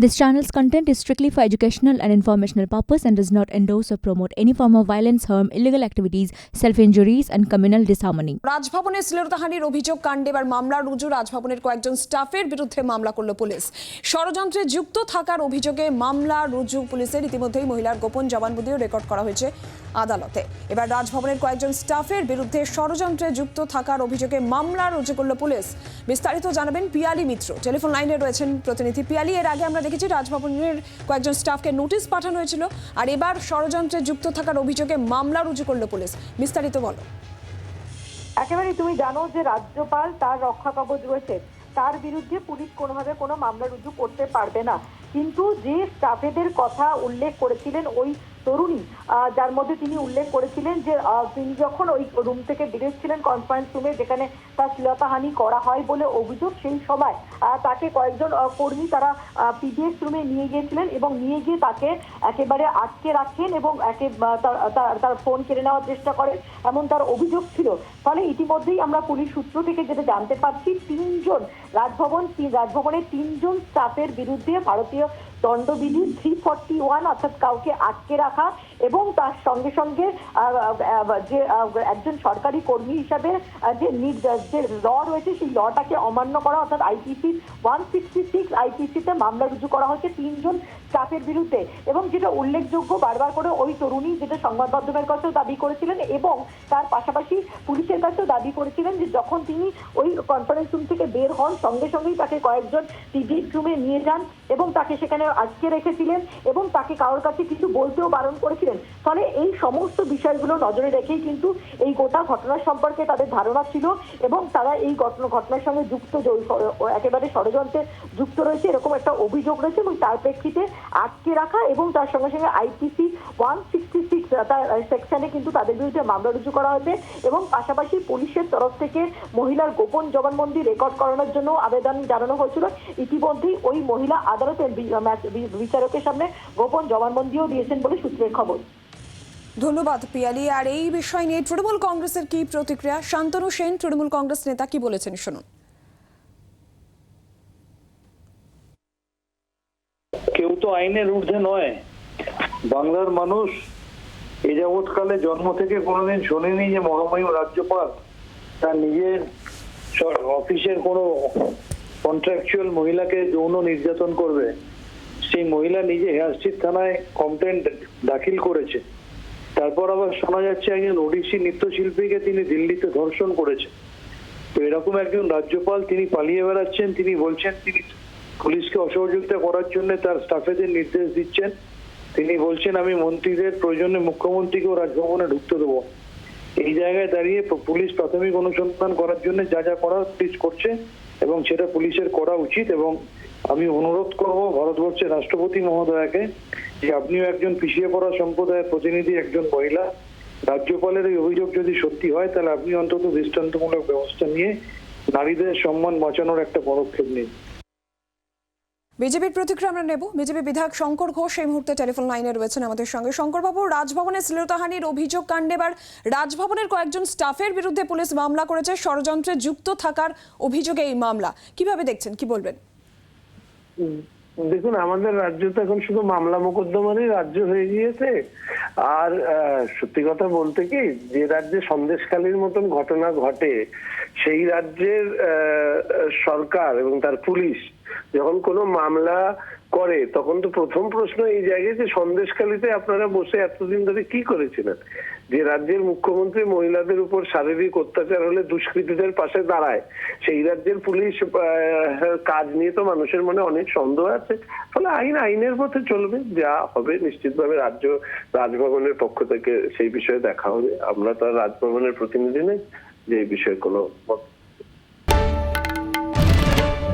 This channel's content is strictly for educational and informational purpose and does not endorse or promote any form of violence, harm, illegal activities, self-injuries and communal disharmony. রাজভবনে শ্লীলতাহানির অভিযোগ কাণ্ডে এবার মামলা রুজু রাজভবনের কয়েকজন স্টাফের বিরুদ্ধে মামলা করল পুলিশ ষড়যন্ত্রে যুক্ত থাকার অভিযোগে মামলা রুজু পুলিশের ইতিমধ্যেই মহিলার গোপন জবানবন্দিও রেকর্ড করা হয়েছে আদালতে। এবার রাজভবনের কয়েকজন স্টাফের বিরুদ্ধে ষড়যন্ত্রে যুক্ত থাকার অভিযোগে মামলা রুজু করল পুলিশ। বিস্তারিত জানাবেন পিয়ালি মিত্র। টেলিফোন লাইনে রয়েছেন প্রতিনিধি পিয়ালি। এর আগে আমরা দেখেছি রাজভবনের কয়েকজন স্টাফকে নোটিশ পাঠানো হয়েছিল আর এবার ষড়যন্ত্রে যুক্ত থাকার অভিযোগে মামলা রুজু করল পুলিশ। বিস্তারিত বলো। একেবারে তুমি জানো যে রাজ্যপাল তার রক্ষা কবচ রয়েছে। তার বিরুদ্ধে পুলিশ কোনোভাবে কোনো মামলা রুজু করতে পারবে না। কিন্তু যে স্টাফেদের কথা উল্লেখ করেছিলেন ওই তরুণী যার মধ্যে তিনি উল্লেখ করেছিলেন যে তিনি যখন ওই রুম থেকে বেরিয়েছিলেন কনফারেন্স রুমে যেখানে তার শ্লীলতাহানি করা হয় বলে অভিযোগ, সেই সময় তাকে কয়েকজন কর্মী তারা পিডিএস রুমে নিয়ে গিয়েছিলেন এবং নিয়ে গিয়ে তাকে একেবারে আটকে রাখেন এবং একে তার ফোন কেড়ে নেওয়ার চেষ্টা করেন এমন তার অভিযোগ ছিল। ফলে ইতিমধ্যেই আমরা পুলিশ সূত্র থেকে যেটা জানতে পারছি, তিনজন রাজভবন রাজভবনের তিনজন স্টাফের বিরুদ্ধে ভারতীয় দণ্ডবিধি থ্রি ফর্টি ওয়ান অর্থাৎ কাউকে আটকে রাখা এবং তার সঙ্গে সঙ্গে যে একজন সরকারি কর্মী হিসাবে যে যে ল রয়েছে সেই লটাকে অমান্য করা অর্থাৎ আইপিসি ওয়ান সিক্সটি সিক্স আইপিসিতে মামলা রুজু করা হয়েছে তিনজন স্টাফের বিরুদ্ধে এবং যেটা উল্লেখযোগ্য বারবার করে ওই তরুণী যেটা সংবাদ মাধ্যমের কাছেও দাবি করেছিলেন এবং তার পাশাপাশি পুলিশের কাছেও দাবি করেছিলেন যে যখন তিনি ওই কনফারেন্স রুম থেকে হন, সঙ্গে সঙ্গেই তাকে কয়েকজন টিভিএস রুমে নিয়ে যান এবং তাকে সেখানে আটকে রেখেছিলেন এবং তাকে কারোর কাছে কিছু বলতেও বারণ করেছিলেন। ফলে এই সমস্ত বিষয়গুলো নজরে রেখেই কিন্তু এই গোটা ঘটনা সম্পর্কে তাদের ধারণা ছিল এবং তারা এই ঘটনা, ঘটনার সঙ্গে যুক্ত একেবারে ষড়যন্ত্রে যুক্ত রয়েছে এরকম একটা অভিযোগ রয়েছে এবং তার প্রেক্ষিতে আটকে রাখা এবং তার সঙ্গে সঙ্গে আইপিসি ওয়ান সিক্সটি সিক্স তার সেকশনে কিন্তু তাদের বিরুদ্ধে মামলা রুজু করা হয়েছে এবং পাশাপাশি পুলিশের তরফ থেকে মহিলার গোপন জবানবন্দি রেকর্ড করানোর জন্য আবেদন জানানো হয়েছিল। ইতিমধ্যেই ওই মহিলা আদালতের বিচারকের সামনে গোপন জবানবন্দিও দিয়েছেন বলে সূত্রের খবর। ধন্যবাদ পিয়ালি। আর এই বিষয় নিয়ে তৃণমূল কংগ্রেসের কি প্রতিক্রিয়া? শান্তনু সেন তৃণমূল কংগ্রেস নেতা কি বলেছেন? শুনুন। কেউ তো আইনের ঊর্ধ্বে নয়। বাংলার মানুষ এ যাবৎকালে জন্ম থেকে কোনোদিন শোনেনি যে মহামহিম রাজ্যপাল তার নিজের অফিসের কোনো কন্ট্রাকচুয়াল মহিলাকে যৌন নির্যাতন করবে? সেই মহিলা নিজে হেয়ারস্ট্রিট থানায় কমপ্লেন দাখিল করেছে। তারপর আবার শোনা যাচ্ছে একজন ওডিসি নৃত্যশিল্পীকে তিনি দিল্লিতে ধর্ষণ করেছেন তো এরকম একজন রাজ্যপাল তিনি পালিয়ে বেড়াচ্ছেন, তিনি বলছেন তিনি পুলিশকে অসহযোগিতা করার জন্য তার স্টাফেদের নির্দেশ দিচ্ছেন। তিনি বলছেন, আমি মন্ত্রীদের প্রয়োজনে মুখ্যমন্ত্রীকেও রাজভবনে ঢুকতে দেবো। এই জায়গায় দাঁড়িয়ে পুলিশ প্রাথমিক অনুসন্ধান করার জন্য যা যা করার পুলিশ করছে এবং সেটা পুলিশের করা উচিত এবং আমি অনুরোধ করব ভারতবর্ষের রাষ্ট্রপতি মহোদয়াকে যে আপনিও একজন পিছিয়ে পড়া সম্প্রদায়ের প্রতিনিধি, একজন মহিলা, রাজ্যপালের এই অভিযোগ যদি সত্যি হয়, তাহলে আপনি অন্তত দৃষ্টান্তমূলক ব্যবস্থা নিয়ে নারীদের সম্মান বাঁচানোর একটা পদক্ষেপ নিন। বিজেপির প্রতিক্রিয়া আমরা নেব। বিজেপি বিধায়ক শঙ্কর ঘোষ এই মুহূর্তে টেলিফোন লাইনে রয়েছেন আমাদের সঙ্গে। শঙ্করবাবু, রাজভবনে শ্লীলতাহানির অভিযোগ কাণ্ডে এবার রাজভবনের কয়েকজন স্টাফের বিরুদ্ধে পুলিশ মামলা করেছে। ষড়যন্ত্রে যুক্ত থাকার অভিযোগে এই মামলা। কীভাবে দেখছেন? কি বলবেন? দেখুন, আমাদের রাজ্য তো এখন শুধু মামলা মোকদ্দমারই রাজ্য হয়ে গিয়েছে। আর সত্যি কথা বলতে কি, যে রাজ্যে সন্দেশকালীর মতন ঘটনা ঘটে, সেই রাজ্যের সরকার এবং তার পুলিশ যখন কোনো মামলা করে তখন তো প্রথম প্রশ্ন এই জায়গায় যে সন্দেশকালীতে আপনারা বসে এতদিন ধরে কি করেছিলেন? যে রাজ্যের মুখ্যমন্ত্রী মহিলাদের উপর শারীরিক অত্যাচার হলে দুষ্কৃতীদের পাশে দাঁড়ায় সেই রাজ্যের পুলিশ আহ, কাজ নিয়ে তো মানুষের মনে অনেক সন্দেহ আছে। ফলে আইন আইনের পথে চলবে যা হবে নিশ্চিতভাবে রাজ্য রাজভবনের পক্ষ থেকে সেই বিষয়ে দেখা হবে। আমরা তো রাজভবনের প্রতিনিধি নেই যে এই বিষয়ে কোনো